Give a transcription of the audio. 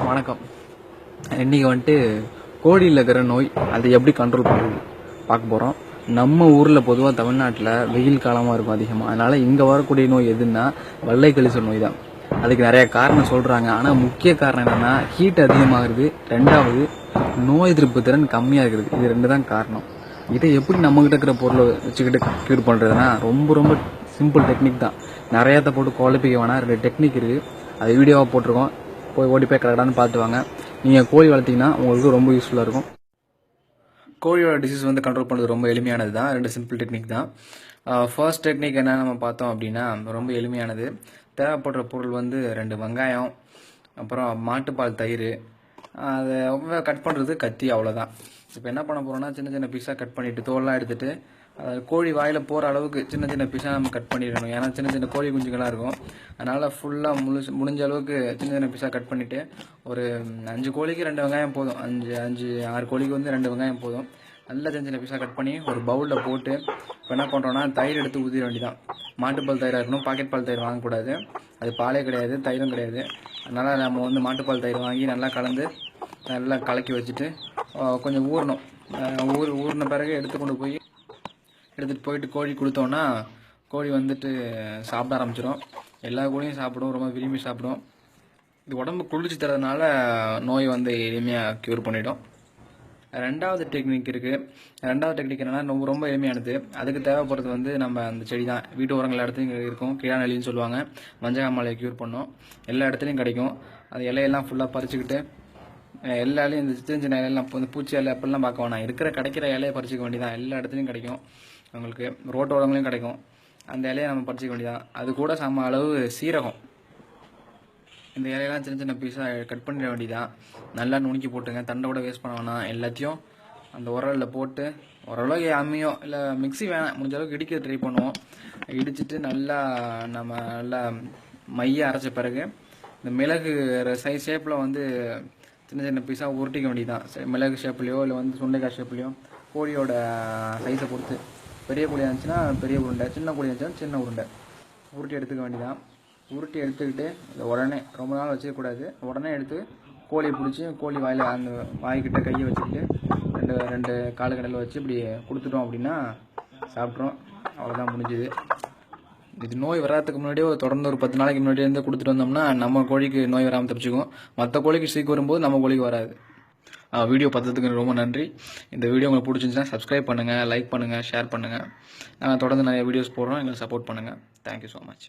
வணக்கம். இன்றைக்கி வந்துட்டு கோழியில் இருக்கிற நோய் அதை எப்படி கண்ட்ரோல் பண்ணுறது பார்க்க போகிறோம் நம்ம ஊரில் பொதுவாக தமிழ்நாட்டில் வெயில் காலமாக இருக்கும் அதிகமாக அதனால் இங்கே வரக்கூடிய நோய் எதுன்னா வெள்ளை கழிச்சல் நோய் தான். அதுக்கு நிறைய காரணம் சொல்கிறாங்க ஆனால் முக்கிய காரணம் என்னென்னா ஹீட் அதிகமாகிறது. ரெண்டாவது நோய் எதிர்ப்பு திறன் கம்மியாக இருக்குது. இது ரெண்டு தான் காரணம். இதை எப்படி நம்மக்கிட்ட இருக்கிற பொருளை வச்சுக்கிட்டு க்யூர் பண்ணுறதுனா ரொம்ப ரொம்ப சிம்பிள் டெக்னிக் தான். நிறையாத்த போட்டு குழப்பிக்க வேணாம். ரெண்டு டெக்னிக் இருக்குது அது வீடியோவாக போட்டிருக்கோம். போய் ஓடி போய் கிடக்கடான்னு பார்த்து வாங்க. நீங்கள் கோழி வளர்த்தீங்கன்னா உங்களுக்கு ரொம்ப யூஸ்ஃபுல்லாக இருக்கும். கோழியோட டிசீஸ் வந்து கண்ட்ரோல் பண்ணுறது ரொம்ப எளிமையானது தான். ரெண்டு சிம்பிள் டெக்னிக் தான். ஃபர்ஸ்ட் டெக்னிக் என்ன நம்ம பார்த்தோம் அப்படின்னா ரொம்ப எளிமையானது. தேவைப்படுற பொருள் வந்து ரெண்டு வெங்காயம் அப்புறம் மாட்டுப்பால் தயிர் அதை கட் பண்ணுறது கத்தி அவ்வளோதான் இப்போ என்ன பண்ண போகிறோம்னா சின்ன சின்ன பீஸாக கட் பண்ணிவிட்டு தோல்லாம் எடுத்துகிட்டு அது கோழி வாயில் போகிற அளவுக்கு சின்ன சின்ன பீஸாக நம்ம கட் பண்ணிடணும். ஏன்னா சின்ன சின்ன கோழி குஞ்சுகளாக இருக்கும். அதனால் ஃபுல்லாக முழு முடிஞ்ச அளவுக்கு சின்ன சின்ன பீஸாக கட் பண்ணிவிட்டு ஒரு அஞ்சு கோழிக்கு ரெண்டு வெங்காயம் போதும். அஞ்சு அஞ்சு ஆறு கோழிக்கு வந்து ரெண்டு வெங்காயம் போதும். நல்லா சின்ன சின்ன பீஸாக கட் பண்ணி ஒரு பவுலில் போட்டு இப்போ என்ன பண்ணுறோன்னா தயிர் எடுத்து ஊதிட வேண்டிதான் மாட்டுப்பால் தயிராக இருக்கணும் பாக்கெட் பால் தயிர் வாங்கக்கூடாது. அது பாலே கிடையாது தயிரும் கிடையாது. அதனால் நம்ம வந்து மாட்டுப்பால் தயிர் வாங்கி நல்லா கலந்து நல்லா கலக்கி வச்சுட்டு கொஞ்சம் ஊறணும். ஊர் ஊறின பிறகு எடுத்து கொண்டு போய் எடுத்துகிட்டு போயிட்டு கோழி கொடுத்தோன்னா கோழி வந்துட்டு சாப்பிட ஆரம்பிச்சிடும் எல்லா கோழியும் சாப்பிடும் ரொம்ப விரும்பி சாப்பிடும். இது உடம்பு குளிர்ச்சி தரதுனால நோய் வந்து எளிமையாக க்யூர் பண்ணிடும். ரெண்டாவது டெக்னிக் இருக்குது ரெண்டாவது டெக்னிக் என்னென்னா ரொம்ப ரொம்ப எளிமையானது. அதுக்கு தேவைப்படுறது வந்து நம்ம அந்த செடி தான் வீட்டு உரங்கள் இடத்துலையும் இருக்கும். கிழாநெல்லின்னு சொல்லுவாங்க. மஞ்சகாமலையை க்யூர் பண்ணோம். எல்லா இடத்துலையும் கிடைக்கும். அது இலையெல்லாம் ஃபுல்லாக பறிச்சுக்கிட்டு எல்லாலையும் இந்த சின்ன சின்ன இலையெல்லாம் இந்த பூச்சி இலை அப்படிலாம் பார்க்க வேணாம். இருக்கிற கிடைக்கிற இலையை பறிச்சிக்க வேண்டியதான் எல்லா இடத்துலையும் கிடைக்கும். உங்களுக்கு ரோட்டோரங்களையும் கிடைக்கும். அந்த இலையை நம்ம பறிச்சிக்க வேண்டியதான் அது கூட சம அளவு சீரகம். இந்த இலையெல்லாம் சின்ன சின்ன பீஸாக கட் பண்ணிட வேண்டியதான் நல்லா நுணுக்கி போட்டுங்க. தண்டை கூட வேஸ்ட் பண்ண வேணாம். எல்லாத்தையும் அந்த உரலில் போட்டு ஓரளவுக்கு அம்மியோ இல்லை மிக்ஸி வேணாம். முடிஞ்ச அளவுக்கு இடிக்க ட்ரை பண்ணுவோம். இடிச்சிட்டு நல்லா நம்ம நல்லா மைய அரைச்ச பிறகு இந்த மிளகு சைஸ் ஷேப்பில் வந்து சின்ன சின்ன பீஸாக உருட்டிக்க வேண்டியதான் மிளகு ஷேப்லேயோ இல்லை வந்து சுண்டைக்காய் ஷேப்லேயோ கோழியோட சைஸை பொறுத்து. பெரிய கோழியாக இருந்துச்சுன்னா பெரிய உருண்டை. சின்ன கோழி இருந்துச்சுன்னா சின்ன உருண்டை. உருட்டி எடுத்துக்க வேண்டியதான் உருட்டி எடுத்துக்கிட்டு உடனே ரொம்ப நாள் வச்சிடக்கூடாது உடனே எடுத்து கோழியை பிடிச்சி கோழி வாயில் அந்த வாய்க்கிட்ட கையை வச்சுக்கிட்டு ரெண்டு ரெண்டு காலு கடையில் வச்சு இப்படி கொடுத்துட்டோம் அப்படின்னா சாப்பிட்றோம் அவ்வளோதான் முடிஞ்சுது. இது நோய் வராதுக்கு முன்னாடியே ஒரு தொடர்ந்து ஒரு பத்து நாளைக்கு முன்னாடியே இருந்து கொடுத்துட்டு வந்தோம்னா நம்ம கோழிக்கு நோய் வராமல் தப்பிச்சுக்கும் மற்ற கோழிக்கு சீக்கு வரும்போது நம்ம கோழிக்கு வராது. வீடியோ பார்த்ததுக்கு ரொம்ப நன்றி. இந்த வீடியோ உங்களுக்கு பிடிச்சிருந்துச்சுன்னா சப்ஸ்கிரைப் பண்ணுங்கள் லைக் பண்ணுங்கள் ஷேர் பண்ணுங்கள் நாங்கள் தொடர்ந்து நிறைய வீடியோஸ் போடுறோம். எங்களுக்கு சப்போர்ட் பண்ணுங்கள் தேங்க்யூ ஸோ மச்